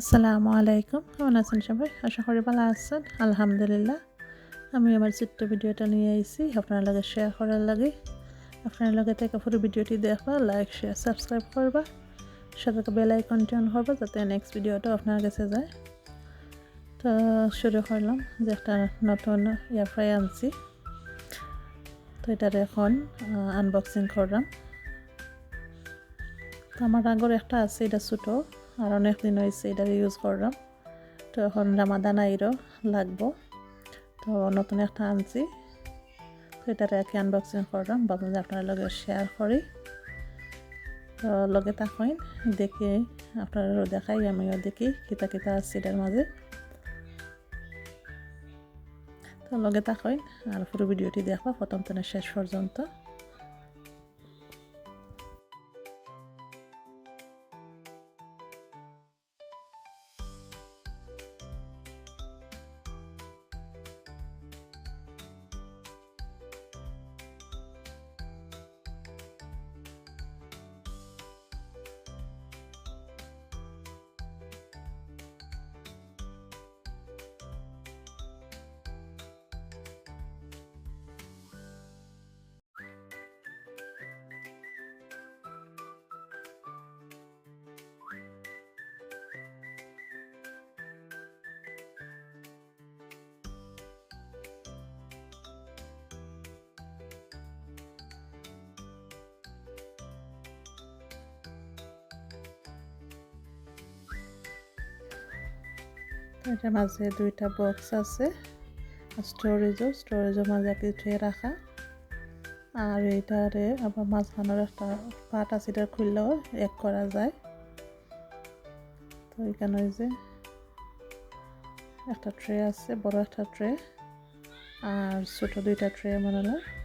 আসসালামু আলাইকুম। কেমন আছেন সবাই? আশা করি ভালো আছেন। আলহামদুলিল্লাহ। আমি আমার ছোট্ট ভিডিওটা নিয়ে আইছি। আপনার লগে শেয়ার করার লাগে। আপনার লগে থেকে পুরো ভিডিওটি দেখবা লাইক শেয়ার সাবস্ক্রাইব করবা। সাথে বেল আইকনটি অন করবা, যাতে নেক্সট ভিডিওটা আপনার কাছে যায়। তো শুরু করলাম যে একটা নতুন এয়ার ফ্রাই আনছি। তো এটার এখন আনবক্সিং করলাম। তো আমার আগর একটা আছে, এটা ছোটো। আর অনেক দিন হয়েছে এটা ইউজ করলাম। তো এখন রামাদান আইরও লাগবো। তো নতুন একটা আনছি। তো এটারে একে আনবক্সিং করলাম। ভাবলাম যে আপনার লগে শেয়ার করি। তো লগে তাকইন দেখি আপনারও দেখাই, আমিও দেখি কিতা কিতা আছে এটার মাঝে। তো লগে তাকইন আর পুরো ভিডিওটি দেখবা প্রথম থেকে শেষ পর্যন্ত। এটার মাঝে দুইটা বক্স আছে। স্টোরেজও স্টোরেজের মাঝে কিছু রাখা। আর এটারে আবার মাঝখানের একটা পাট আছে, এটা খুললেও এক করা যায়। তো এখানে ওই যে একটা ট্রে আছে, বড় একটা ট্রে আর ছোট দুইটা ট্রে মনে হয়।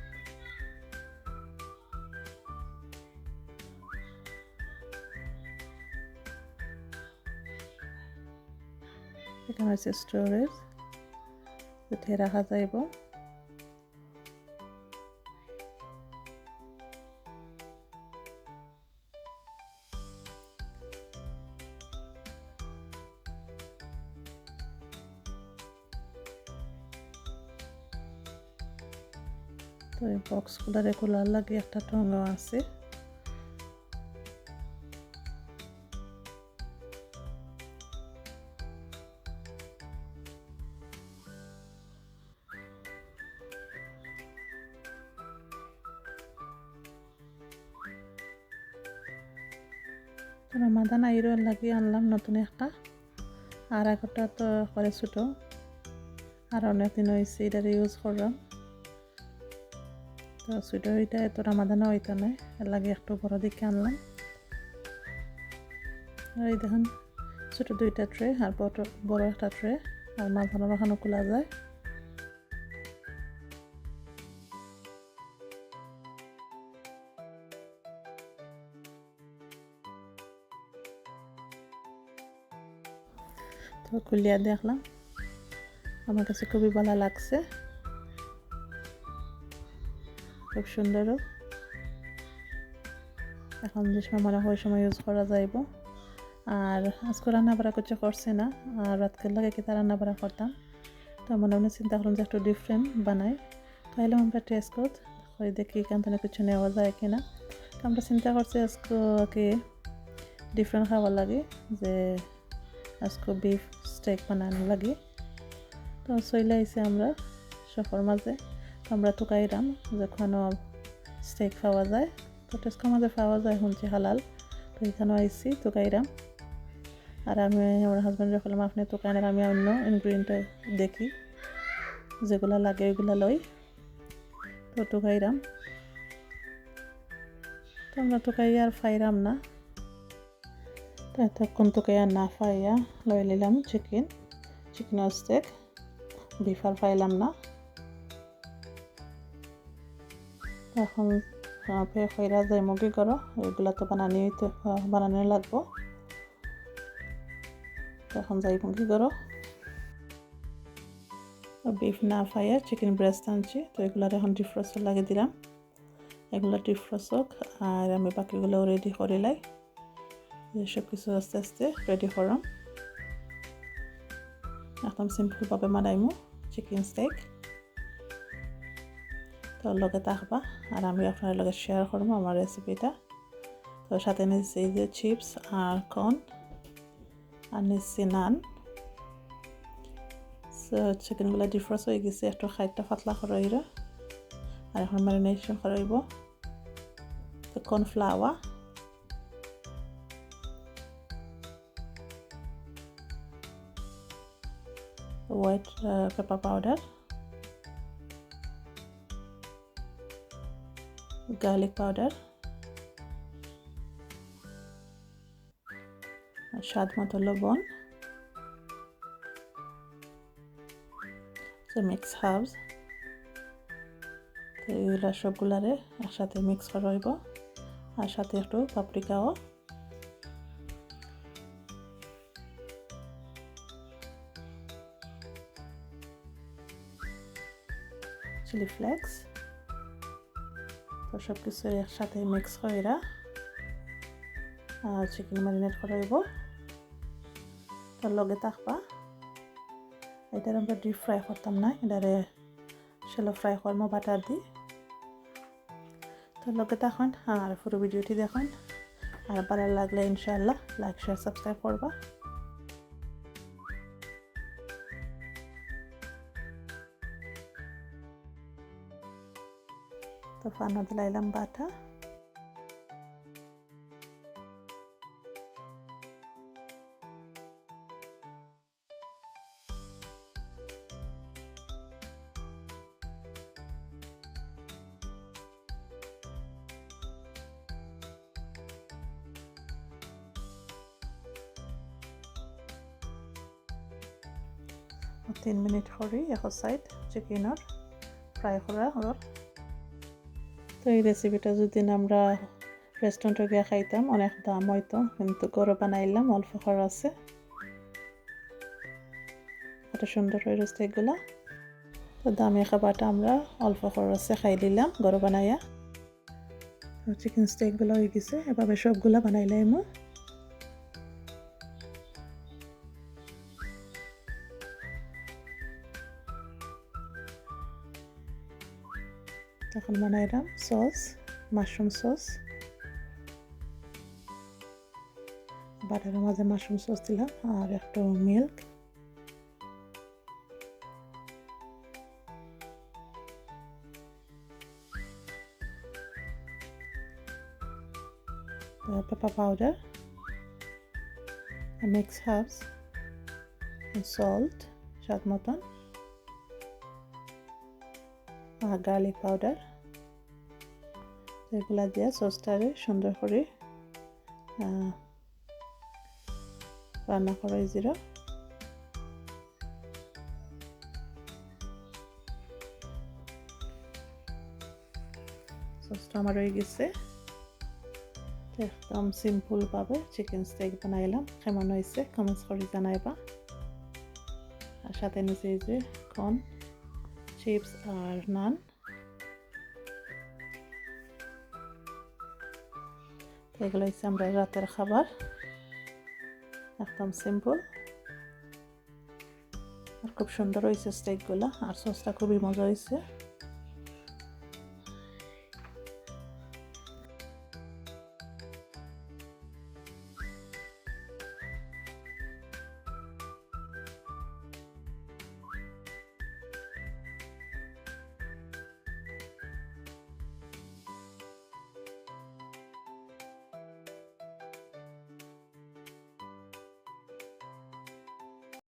এখানে আছে স্টোরেজ যেতে রাখা যাইব। তো এই বক্সগুলো রেগুলার লাগে একটা টঙ্গ আছে। রমাদান আইরও লাগিয়ে আনলাম নতুন একটা আর একটা তো করে ছোটো আর অনেক দিন হয়েছে এটার ইউজ করলাম তো ছোটো ওইটা এত রামাদানা হইতো না এর লাগে একটু বড় দিকে আনলাম এই দেখুন ছোটো দুইটা ট্রে আর বড় একটা ট্রে আর মাঝখানে মাখানো খোলা যায় তো খুলিয়া দেখলাম। আমার কাছে খুবই ভালো লাগছে। খুব সুন্দরও। এখন যে সময় মনে হয় সময় ইউজ করা যাইব। আর আজকে রান্না বাড়া করছে করছে না, আর রাতকে লাগে কি রান্না বাড়া করতাম। তো মনে মনে চিন্তা করলাম যে একটু ডিফারেন্ট বানাই। তাইলে আমরা টেস্ট কর ওই দেখি থেকে কিছু নেওয়া যায় কি না তো আমরা চিন্তা করছি আজকে ডিফারেন্ট খাবার লাগে, যে আজকে বিফ স্টেক বানানো লাগে তো চলে আইসি আমরা সফর মাঝে। তো আমরা টুকাইরাম যখন স্টেক পাওয়া যায়, তো টেস্কোর মাঝে পাওয়া যায়, শুনছি হালাল, তো এখানেও আইসি টুকাইরাম আর আমি, আমার হাজব্যান্ডের বললাম আপনি টুকাইনের আমি অন্য ইনগ্রিডিয়েন্ট দেখি, যেগুলো লাগে ওইগুলো লই, তো টুকাইরাম তো আমরা টুকাই আর ফাইরাম না। পাইয়া লই নিলাম চিকেন চিকেন স্টেক বিফ আর পাইলাম না এখন ফে খৈরা যায় মুগি করো এগুলো তো বানানি বানানো লাগবো এখন যাই মুগি করো বিফ না পাইয়া চিকেন ব্রেস্ট আনছি তো এগুলো এখন ডিফ্রস্ট লাগিয়ে দিলাম এগুলো ডিফ্রস্ট হোক আর আমি বাকিগুলো রেডি করে লাই সব কিছু আস্তে আস্তে রেডি করাম একদম সিম্পলভাবে বানাইমু চিকেন স্টেক তোর লগে থাকবা, আর আমি আপনার লগে শেয়ার করব আমার রেসিপিটা তো সাথে নিচ্ছি যে চিপস আর কর্ন আর নিচ্ছি নান চিকেনগুলো ডিফ্রস হয়ে গেছে, একটু খাইটটা পাতলা করাইর। আর এখন ম্যারিনেশন করাইব। তো cornflour white uh, pepper powder garlic powder স্বাদ মতো লবণ মিক্স হার্বস তো এইগুলো সবগুলারে একসাথে মিক্স করা হইব আর সাথে একটু পাপরিকাও চিলি ফ্লেক্স তো সব কিছু একসাথে মিক্স করে আর চিকেন ম্যারিনেট করাইব তার লগে থাকবা। এটার আমরা ডিপ ফ্রাই করতাম না, এটারে শ্যালো ফ্রাই করব বাটার দি তার লগে তখন আর পুরো ভিডিওটি দেখুন। আর ভালো লাগলে ইনশাআল্লাহ লাইক শেয়ার সাবস্ক্রাইব করবা। ফানা দিলাইলাম বাটা তিন মিনিট কৰি এখন সাইড চিকেনৰ ফ্ৰাই কৰা হ'ল তো এই রেসিপিটা যদি আমরা রেস্টুরেন্টে গিয়ে খাইতাম, অনেক দাম হইতো, কিন্তু গরু বানাইলাম, অল্প খরচে কত সুন্দর হয়ে রয়েছে এগুলো। তো দামি খাবারটা আমরা অল্প খরচে খাই দিলাম গরু বানাইয়া। চিকেন স্টেকগুলো হয়ে গেছে, এভাবে সবগুলো বানাইলাম। এখন বানাইলাম সস, মাশরুম সস। বাটারের মাঝে মাশরুম সস দিলাম আর একটু milk. pepper powder mix herbs, salt, স্বাদ মতন। গার্লিক পাউডার এগুলা দিয়ে সসটারে সুন্দর করে রান্না করা জিরো। সসটা আমার হয়ে গেছে। একদম সিম্পলভাবে চিকেন স্টেক বানাইলাম। কেমন হয়েছে? কমেন্টস করে জানাইবা। আর সাথে নিচে যে কর্ন চিপস আর নান এগুলো হচ্ছে আমরা রাতের খাবার একদম সিম্পল আর খুব সুন্দর হয়েছে স্টেকগুলো আর সসটা খুবই মজা হয়েছে